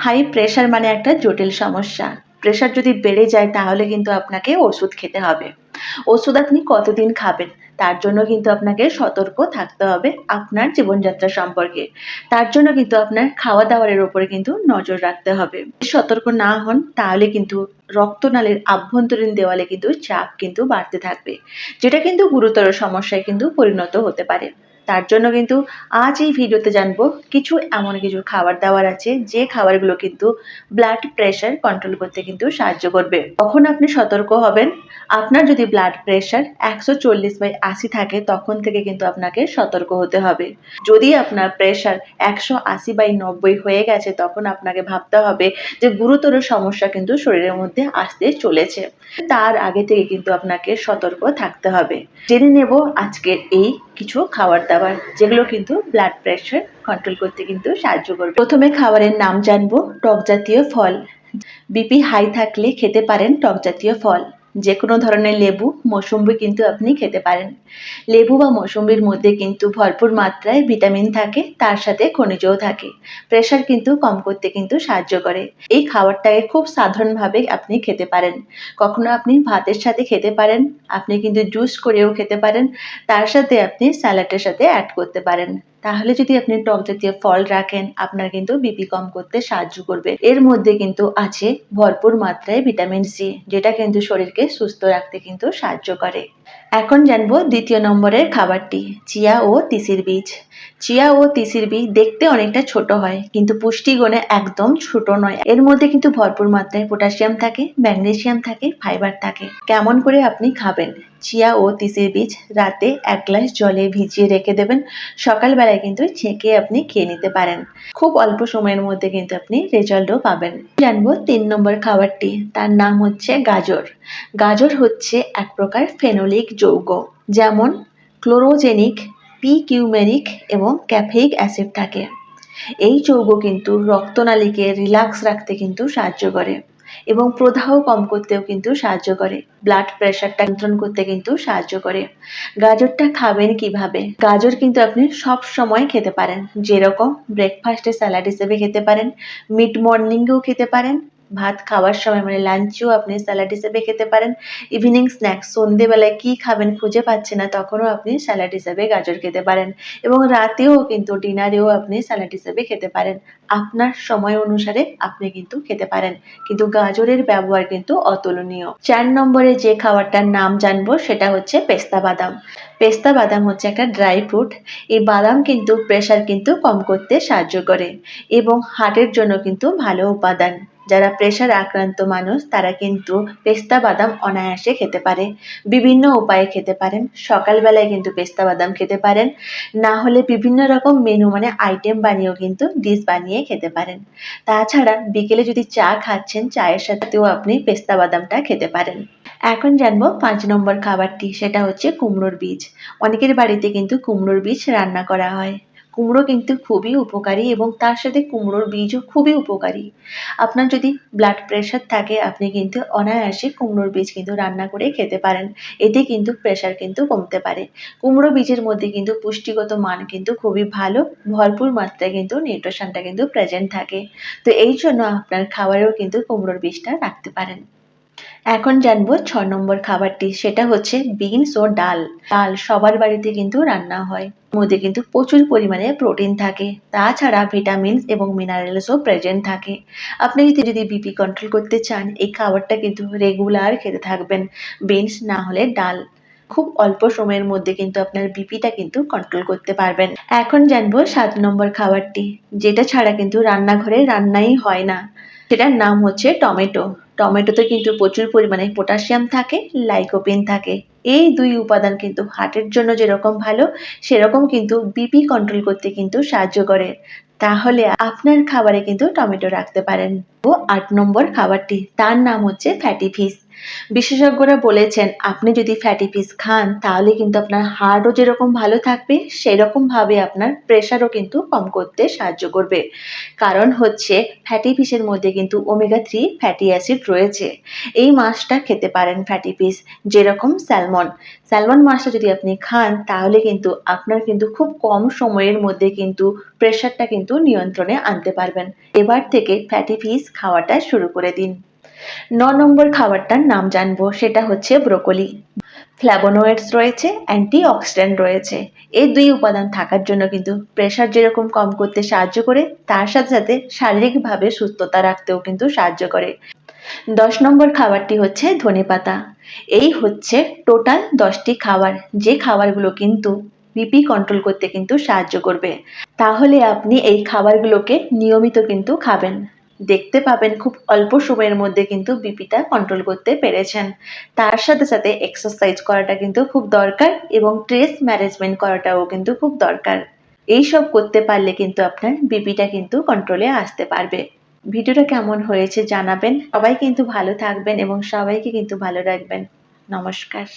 High pressure মানে একটা জটিল সমস্যা। প্রেশার যদি বেড়ে যায় তাহলে কিন্তু আপনাকে ওষুধ খেতে হবে। ওষুধ আপনি কতদিন খাবেন? তার জন্য কিন্তু আপনাকে সতর্ক থাকতে হবে আপনার জীবনযাত্রা সম্পর্কে। তার জন্য কিন্তু আপনার খাওয়া দাওয়ারের উপরে কিন্তু নজর রাখতে হবে। সতর্ক না হন তাহলে কিন্তু রক্তনালীর আভ্যন্তরীণ দেওয়ালে কিন্তু চাপ কিন্তু বাড়তে থাকবে, যেটা কিন্তু গুরুতর সমস্যায় কিন্তু পরিণত হতে পারে। তার জন্য কিন্তু আজ এই ভিডিওতে জানব কিছু এমন কিছু খাবার দাবার আছে, যে খাবারগুলো কিন্তু ব্লাড প্রেশার কন্ট্রোল করতে কিন্তু সাহায্য করবে। তখন আপনি সতর্ক হবেন? আপনার যদি ব্লাড প্রেশার একশো চল্লিশ বাই আশি থাকে, তখন থেকে কিন্তু আপনাকে সতর্ক হতে হবে। যদি আপনার প্রেশার একশো আশি বাই নব্বই হয়ে গেছে, তখন আপনাকে ভাবতে হবে যে গুরুতর সমস্যা কিন্তু শরীরের মধ্যে আসতে চলেছে। তার আগে থেকে কিন্তু আপনাকে সতর্ক থাকতে হবে। জেনে নেব আজকের এই কিছু খাবার দাবার, যেগুলো কিন্তু ব্লাড প্রেশার কন্ট্রোল করতে কিন্তু সাহায্য করবে। প্রথমে খাবারের নাম জানব, টক জাতীয় ফল। বিপি হাই থাকলে খেতে পারেন টক জাতীয় ফল। যে কোনো ধরনের লেবু, মৌসুম্বি কিন্তু আপনি খেতে পারেন। লেবু বা মৌসুম্বির মধ্যে কিন্তু ভরপুর মাত্রায় ভিটামিন থাকে, তার সাথে খনিজও থাকে। প্রেশার কিন্তু কম করতে কিন্তু সাহায্য করে। এই খাবারটাকে খুব সাধারণভাবে আপনি খেতে পারেন। কখনো আপনি ভাতের সাথে খেতে পারেন, আপনি কিন্তু জুস করেও খেতে পারেন, তার সাথে আপনি স্যালাডের সাথে অ্যাড করতে পারেন। তাহলে যদি আপনি টক জাতীয় ফল রাখেন, আপনার কিন্তু বিপি কম করতে সাহায্য করবে। এর মধ্যে কিন্তু আছে ভরপুর মাত্রায় ভিটামিন সি যেটা কিন্তু শরীরকে সুস্থ রাখতে কিন্তু সাহায্য করে। এখন জানব দ্বিতীয় নম্বরের খাবারটি, চিয়া ও তিসির বীজ। চিয়া ও তিসির বীজ দেখতে অনেকটা ছোট হয়, কিন্তু পুষ্টিগুণে একদম ছোট নয়। এর মধ্যে কিন্তু ভরপুর মাত্রায় পটাশিয়াম থাকে ম্যাগনেসিয়াম থাকে, ফাইবার থাকে। কেমন করে আপনি খাবেন? চিয়া ও তিসির বীজ রাতে এক গ্লাস জলে ভিজিয়ে রেখে দেবেন, সকালবেলায় কিন্তু ছেঁকে আপনি খেয়ে নিতে পারেন। খুব অল্প সময়ের মধ্যে কিন্তু আপনি রেজাল্টও পাবেন। জানব তিন নম্বর খাবারটি, তার নাম হচ্ছে গাজর। গাজর হচ্ছে এক প্রকার ফেনোলিক যৌগ, যেমন ক্লোরোজেনিক পি কিউমেরিক এবং ক্যাফেইক অ্যাসিড থাকে। এই যৌগ কিন্তু রক্তনালীকে রিল্যাক্স রাখতে কিন্তু সাহায্য করে এবং প্রদাহ কম করতেও কিন্তু সাহায্য করে। ব্লাড প্রেশারটা নিয়ন্ত্রণ করতে কিন্তু সাহায্য করে। গাজরটা খাবেন কীভাবে? গাজর কিন্তু আপনি সব সময় খেতে পারেন। যেরকম ব্রেকফাস্টে স্যালাড হিসেবে খেতে পারেন মিড মর্নিংয়েও খেতে পারেন ভাত খাওয়ার সময় মানে লাঞ্চেও আপনি স্যালাড হিসেবে খেতে পারেন। ইভিনিং স্ন্যাক্স সন্ধেবেলায় কী খাবেন খুঁজে পাচ্ছে না, তখনও আপনি স্যালাড হিসেবে গাজর খেতে পারেন। এবং রাতেও কিন্তু ডিনারেও আপনি স্যালাড হিসেবে খেতে পারেন। আপনার সময় অনুসারে আপনি কিন্তু খেতে পারেন। কিন্তু গাজরের ব্যবহার কিন্তু অতুলনীয়। চার নম্বরে যে খাবারটার নাম জানব, সেটা হচ্ছে পেস্তা বাদাম। পেস্তা বাদাম হচ্ছে একটা ড্রাই ফ্রুট এই বাদাম কিন্তু প্রেশার কিন্তু কম করতে সাহায্য করে এবং হার্টের জন্য কিন্তু ভালো উপাদান। যারা প্রেশার আক্রান্ত মানুষ, তারা কিন্তু পেস্তা বাদাম অনায়াসে খেতে পারে। বিভিন্ন উপায়ে খেতে পারেন। সকালবেলায় কিন্তু পেস্তা বাদাম খেতে পারেন। না হলে বিভিন্ন রকম মেনু মানে আইটেম বানিয়েও কিন্তু ডিশ বানিয়ে খেতে পারেন। তাছাড়া বিকেলে যদি চা খাচ্ছেন, চায়ের সাথেও আপনি পেস্তা বাদামটা খেতে পারেন। এখন জানব পাঁচ নম্বর খাবারটি, সেটা হচ্ছে কুমড়োর বীজ। অনেকের বাড়িতে কিন্তু কুমড়োর বীজ রান্না করা হয়। কুমড়ো কিন্তু খুবই উপকারী এবং তার সাথে কুমড়োর বীজও খুবই উপকারী। আপনার যদি ব্লাড প্রেশার থাকে, আপনি কিন্তু অনায়াসে কুমড়োর বীজ কিন্তু রান্না করে খেতে পারেন। এতে কিন্তু প্রেশার কিন্তু কমতে পারে। কুমড়ো বীজের মধ্যে কিন্তু পুষ্টিগত মান কিন্তু খুবই ভালো, ভরপুর মাত্রায় কিন্তু নিউট্রিশনটা কিন্তু প্রেজেন্ট থাকে। তো এই জন্য আপনার খাবারেও কিন্তু কুমড়োর বীজটা রাখতে পারেন। এখন জানব ছ নম্বর খাবারটি, সেটা হচ্ছে বিনস ও ডাল। ডাল সবার বাড়িতে কিন্তু রান্না হয়। মধ্যে কিন্তু প্রচুর পরিমাণে প্রোটিন থাকে। তাছাড়া ভিটামিনস এবং মিনারেলসও প্রেজেন্ট থাকে। আপনি যদি যদি বিপি কন্ট্রোল করতে চান, এই খাবারটা কিন্তু রেগুলার খেতে থাকবেন, বিনস না হলে ডাল। খুব অল্প সময়ের মধ্যে কিন্তু আপনার বিপিটা কিন্তু কন্ট্রোল করতে পারবেন। এখন জানব সাত নম্বর খাবারটি, যেটা ছাড়া কিন্তু রান্নাঘরে রান্নাই হয় না। সেটার নাম হচ্ছে টমেটো। টমেটোতে কিন্তু প্রচুর পরিমাণে পটাশিয়াম থাকে, লাইকোপিন থাকে। এই দুই উপাদান কিন্তু হার্টের জন্য যেরকম ভালো, সেরকম কিন্তু বিপি কন্ট্রোল করতে কিন্তু সাহায্য করে। তাহলে আপনার খাবারে কিন্তু টমেটো রাখতে পারেন। ও আট নম্বর খাবারটি, তার নাম হচ্ছে ফ্যাটি ফিশ বিশেষজ্ঞরা বলেছেন, আপনি যদি ফ্যাটি ফিশ খান, তাহলে কিন্তু আপনার হার্টও যেরকম ভালো থাকবে সেই রকমভাবে আপনার প্রেশারও কিন্তু কম করতে সাহায্য করবে। কারণ হচ্ছে ফ্যাটি ফিশের মধ্যে কিন্তু ওমেগা থ্রি ফ্যাটি অ্যাসিড রয়েছে। এই মাছটা খেতে পারেন ফ্যাটি ফিশ যেরকম স্যালমন স্যালমন মাছটা যদি আপনি খান, তাহলে কিন্তু আপনার কিন্তু খুব কম সময়ের মধ্যে কিন্তু প্রেশারটা কিন্তু নিয়ন্ত্রণে আনতে পারবেন। এবার থেকে ফ্যাটি ফিশ খাওয়াটা শুরু করে দিন। ন নম্বর খাবারটার নাম জানব, সেটা হচ্ছে ব্রোকলি। ফ্ল্যাবোনয়েডস রয়েছে অ্যান্টি অক্সিডেন্ট রয়েছে। এই দুই উপাদান থাকার জন্য কিন্তু প্রেশার যেরকম কম করতে সাহায্য করে, তার সাথে সাথে শারীরিকভাবে সুস্থতা রাখতেও কিন্তু সাহায্য করে। দশ নম্বর খাবারটি হচ্ছে ধনেপাতা এই হচ্ছে টোটাল দশটি খাবার, যে খাবারগুলো কিন্তু বিপি কন্ট্রোল করতে কিন্তু সাহায্য করবে। তাহলে আপনি এই খাবারগুলোকে নিয়মিত কিন্তু খাবেন। দেখতে পাবেন খুব অল্প সময়ের মধ্যে কিন্তু বিপিটা কন্ট্রোল করতে পেরেছেন। তার সাথে সাথে এক্সারসাইজ করাটা কিন্তু খুব দরকার এবং স্ট্রেস ম্যানেজমেন্ট করাটাও কিন্তু খুব দরকার। এই সব করতে পারলে কিন্তু আপনার বিপিটা কিন্তু কন্ট্রোলে আসতে পারবে। ভিডিওটা কেমন হয়েছে জানাবেন। সবাই কিন্তু ভালো থাকবেন এবং সবাইকে কিন্তু ভালো রাখবেন। নমস্কার।